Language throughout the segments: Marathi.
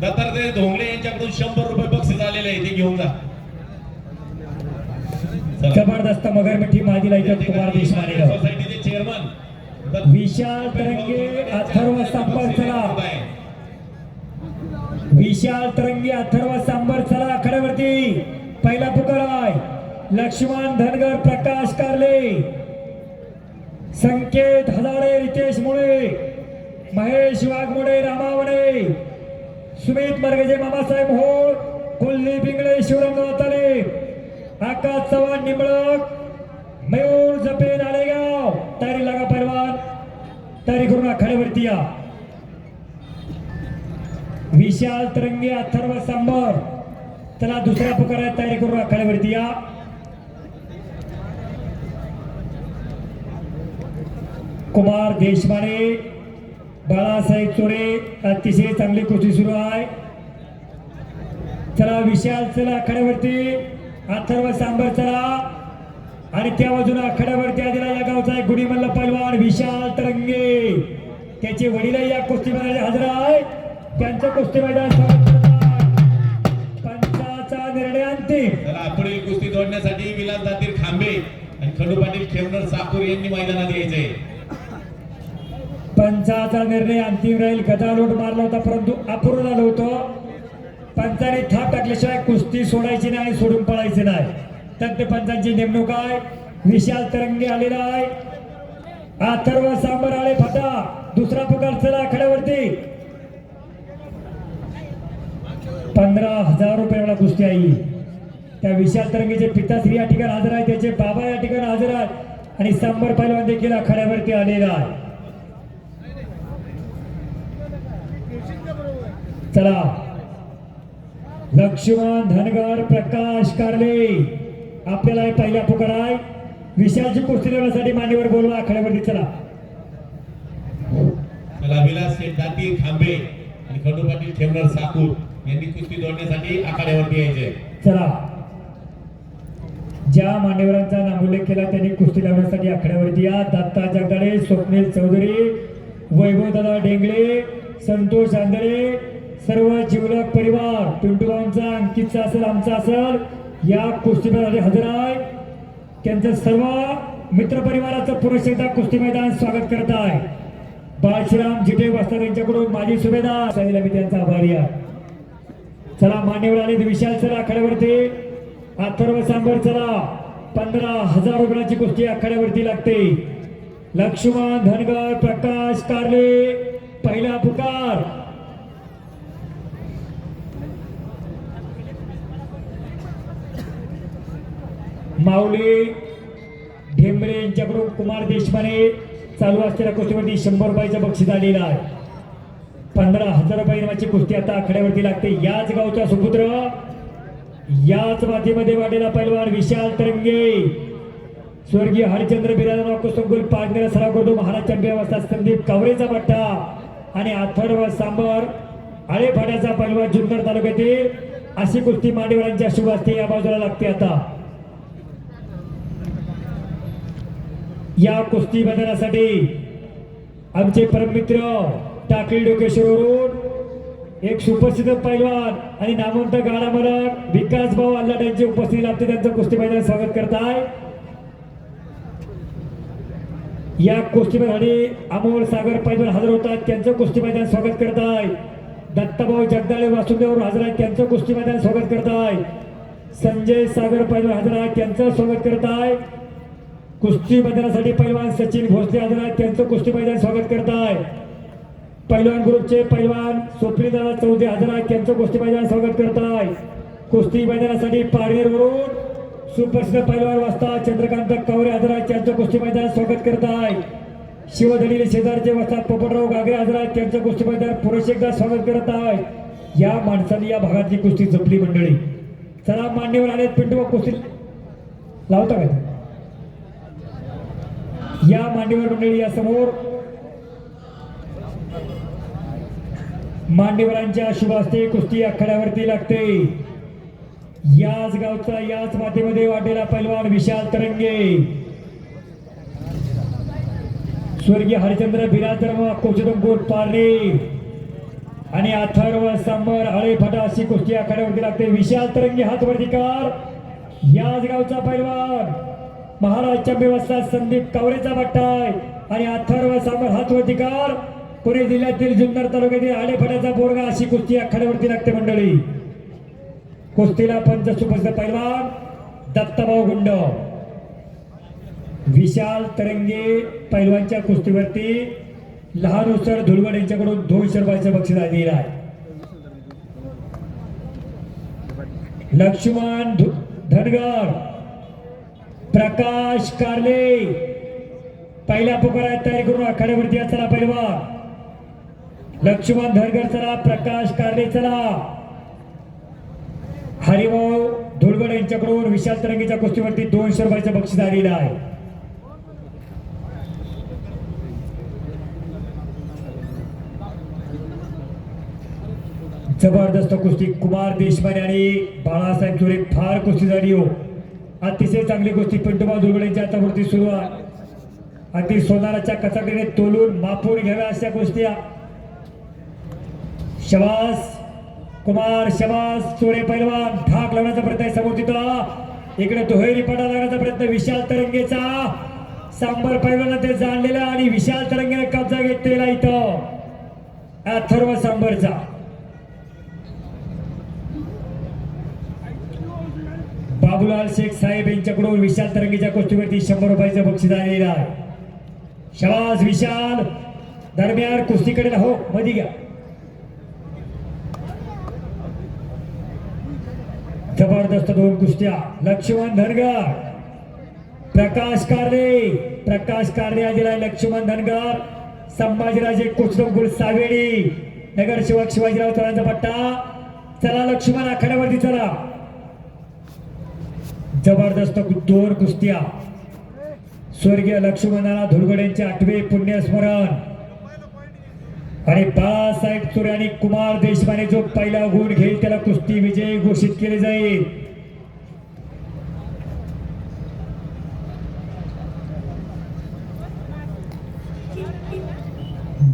दत्तात्रय धोंगडे यांच्याकडून शंभर रुपये बक्षीस आलेले आहे ते घेऊन जा. जबरदस्त मगरमिठी माजी लायकन कुमार देशमाने सोसायटीचे चेअरमन विशाल तरंगे अथर्व सांबर चला. विशाल तरंगे अथर्व सांबर चला आखाड्यावरती पहिला पुकार आहे. लक्ष्मण धनगर प्रकाश कारले. संकेत हजारे रितेश मुळे. महेश वाघमोडे रामावणे सुमित मर्गजे मामासाहेब होळ कुल्ली पिंगळे शिवराम ताले आकाश चव्हाण निंबळक मयूर जपे नालेगाव तयारी लागा पैलवान तयारी करून आखाड्यावरती या. विशाल तरंगे अथर्व सांबर त्याला दुसऱ्या पुकारात तयारी करून आखाड्यावरती या. कुमार देशमाने बाळासाहेब चोरे अतिशय चांगली कुस्ती सुरू आहे. चला विशाल चला आखाड्यावरती अथर्व सांबर चला. आणि त्या बाजूला आखाड्यावरती आलेला या गावचा एक गुढी मल्ल पैलवान विशाल तरंगे. त्याचे वडील या कुस्ती मैदानात हजर आहे त्यांचं कुस्ती मैदान पंचाचा निर्णय अंतिम. चला पुढील कुस्ती जोडण्यासाठी विलास दातीर खांबे आणि खंडू पाटील खेवणर साकूर यांनी मैदानात यायचे पंचाचा निर्णय अंतिम राहील. गदालोट मारला होता परंतु अपूर्ण झालं होतं. पंचाने थाप टाकल्याशिवाय कुस्ती सोडायची नाही सोडून पळायची नाही. तज्ञ पंचांची नेमणूक आहे. विशाल तरंगे आलेला आहे. अथर्व सांबर आले फटा. दुसरा पुकार चला आखाड्यावरती पंधरा हजार रुपयाला कुस्ती आई त्या विशाल तरंगेचे पिताश्री या ठिकाणी हजर आहे त्याचे बाबा या ठिकाणी हजर आहेत. आणि सांबर पैलवान देखील आखाड्यावरती आलेला आहे. चला. लक्ष्मण धनगर प्रकाश कारले. आपल्याला पहिला पुकार आहे. विशालची कुस्ती देण्यासाठी मान्यवर बोलवा आखाड्यावरती चला. चला विलास खांबे आणि खंडू पाटील खेवणर साकूर. यांनी कुस्ती जोडण्यासाठी आखाड्यावरती यायचे चला. ज्या मान्यवरांचा नामोल्लेख केला त्यांनी कुस्ती लावण्यासाठी आखाड्यावरती या. दत्ता जगदाळे स्वप्नील चौधरी वैभवदादा डेंगळे संतोष आंधळे सर्व जीवलक परिवार पिंटूभाऊंचा अंकितचा असेल आमचा असेल या कुस्तीमध्ये हजर आहे. त्यांचं सर्व मित्रपरिवाराचं पुरुष एकदा कुस्ती मैदान स्वागत करत आहे. बाळश्रीराम जिटे वास्तर यांच्याकडून माझी सुभेदार सांगितलं मी त्यांचा आभारी आहे. चला मान्यवर आले विशाल चला आखाड्यावरती. अथर्व सांबर चला पंधरा हजार रुपयाची कुस्ती आखाड्यावरती लागते. लक्ष्मण धनगर प्रकाश कारले पहिला पुकार. माऊली ढेंबरे यांच्याकडून कुमार देशमाने चालू असलेल्या कुस्तीवरती शंभर रुपयाचं बक्षीस आलेलं आहे. पंधरा हजार रुपये इनामाची कुस्ती आता आखड्यावरती लागते. याच गावचा सुपुत्र याच मातीमध्ये वाढलेला पैलवान विशाल तरंगे. स्वर्गीय हरिचंद्र बिराजराव कुसुमकुल पाडण्याला सराव करतो महाराज चंपियन संदीप कावरेचा पट्टा आणि अथर्व सांबर आळेफाड्याचा पैलवान जुन्नर तालुक्यातील अशी कुस्ती मांडीवरांच्या शुभ असते या बाजूला लागते आता. या कुस्ती मैदानासाठी आमचे परममित्र टाकळी डोकेश्वरवरून एक सुप्रसिद्ध पैलवान आणि नामवंत गाडा मलक विकास भाऊ अल्लाट यांची उपस्थिती लाभते. त्यांचं कुस्ती मैदान स्वागत करताय. या कुस्ती मैदानी अमोल सागर पैलवान हजर होतात. त्यांचं कुस्ती मैदान स्वागत करत आहे दत्ताभाऊ जगदाळे वासुदेव हजर आहेत. त्यांचं कुस्ती मैदान स्वागत करत आहे संजय सागर पैलवान हजर आहेत. त्यांचं स्वागत करत आहे कुस्ती मैदानासाठी पैलवान सचिन भोसले हजर आहेत. त्यांचं कुस्ती मैदान स्वागत करत आहे पैलवान ग्रुपचे पैलवान दादा चौधरी हजर आहेत. त्यांचं कुस्ती मैदान स्वागत करत आहे कुस्ती मैदानासाठी पारनेरवरून सुप्रसिद्ध पैलवान वाजता चंद्रकांत कवरे हजर आहेत. त्यांचं कुस्ती मैदान स्वागत करत आहे शिवधनीले शेजारचे वस्तात पोपटराव गागरे हजर आहेत. त्यांचं कुस्ती मैदान पुरुष एकदा स्वागत करत आहे या माणसाने या भागातली कुस्ती जपली मंडळी. चला मान्यवर आलेत पिंटू कुस्ती लावता का या मांडीवर मंडळी या समोर मांडीवरांच्या शुभ असते कुस्ती आखाड्यावरती लागते. याच गावचा याच मातीमध्ये वाटेला पैलवान विशाल तरंगे. स्वर्गीय हरिचंद्र बिराजधर्म गोट पारणे. आणि अथर्व सांबर आळे फटा अशी कुस्ती आखाड्यावरती लागते. विशाल तरंगे हात वरती याच गावचा पैलवान. महाराजच्या व्यवस्था संदीप कावरेचा बट्टाय आणि अथर्व सामर हातवतीकार पुणे जिल्ह्यातील जुन्नर तालुक्यातील आळेफाट्याचा बोरगा अशी कुस्ती आखाड्यावरती लागते मंडळी कुस्तीला पंच सुप्रसिद्ध पैलवान दत्ताभाऊ गुंड. विशाल तरंगे पैलवानच्या कुस्तीवरती लहान उसर धुळवड यांच्याकडून दोनशे रुपयाचं बक्षीस आलेलं आहे. लक्ष्मण धु- धनगर. प्रकाश कारले. पहिल्या पुकारात तयारी करून आखाड्यावरती या चला पहिलवा. लक्ष्मण धरगर चला. प्रकाश कारले चला. हरिभाऊ धुळगड यांच्याकडून विशाल तरंगीच्या कुस्तीवरती दोनशे रुपयाचं बक्षीस आलेलं आहे. जबरदस्त कुस्ती कुमार देशपांडे आणि बाळासाहेब चोरे फार कुस्ती झाली हो. अतिशय चांगली गोष्टी पिंटूबा धुळगड यांच्या हातावरती सुरू आहे. अगदी सोनाराच्या कचाकडीने तोलून मापून घ्याव्या अशा गोष्टी. शबास कुमार शबास चोरे पैलवान ठाक लावण्याचा प्रयत्न आहे समोर तिथं. इकडे दुहेरी पडा लागण्याचा प्रयत्न विशाल तरंगेचा. सांबर पैलवान ते जाणलेला आणि विशाल तरंगेने कब्जा घेतलेला इथं. अथर्व सांबरचा. बाबूलाल शेख साहेब यांच्याकडून विशाल तरंगीच्या कुस्तीवरती शंभर रुपयाचं बक्षीस आलेलं आहे शबाज विशाल. दरम्यान कुस्तीकडे हो मध्ये घ्या. जबरदस्त दोन कुस्त्या. लक्ष्मण धनगर. प्रकाश कारले प्रकाश कारले दिलाय लक्ष्मण धनगर. संभाजीराजे कुचडकुल सावेडी. नगरसेवक शिवाजीराव चव्हाणचा पट्टा. चला लक्ष्मण आखाड्यावरती चला. जबरदस्त दोन कुस्त्या. स्वर्गीय लक्ष्मणाला धुळगड आठवे पुण्यस्मरण. आणि बाळासाहेब चोरे आणि कुमार देशपांडे जो पहिला गुण घेईल त्याला कुस्ती विजय घोषित केले जाईल.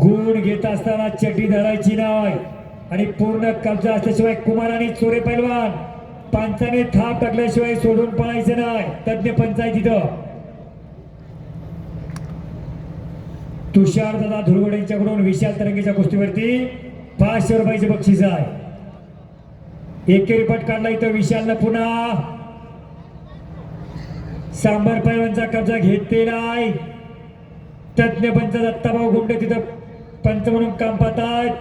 गुण घेत असताना चड्डी धरायची नाही. आणि पूर्ण कब्जा असल्याशिवाय कुमार आणि चोरे पैलवान. पंचाने थाप टाकल्याशिवाय सोडून पळायचं नाही. तज्ञ पंचायत तिथं तुषार दादा धुळवड यांच्याकडून विशाल तरंगीच्या कुस्तीवरती पाचशे रुपयाचे बक्षीस आहे. एकेरी पट काढला इथं विशालनं पुन्हा. सांबर पैलवानचा कब्जा घेतले नाही. तज्ञ पंच दत्ताभाऊ गुंडे तिथं पंच म्हणून काम पाहतात.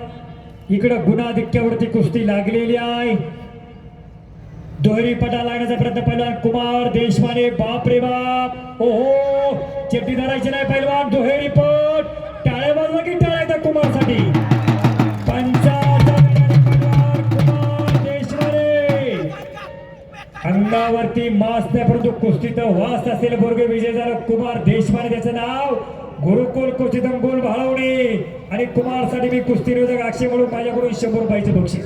इकडं गुन्हा गुणाधिक्यावरती कुस्ती लागलेली आहे. दोहरी पटा लागण्याचा प्रयत्न पहिलवान कुमार देशमाने बाप रे बाप. ओहो चेपटी धरायची नाही पहिलवान दुहेरी पट. टाळ्या बाजूला की टाळ्या त्या कुमारसाठी? कुमार देशमाने अंगावरती मास नाही परंतु कुस्तीत वास असेल बोरगे विजय झाला कुमार देशमाने त्याचं नाव. गुरुकुल कुस्तीतम गोल भाळवणे. आणि कुमारसाठी मी कुस्ती नियोजक अक्षय म्हणून माझ्याकडून शंभर रुपयाचे बक्षीस.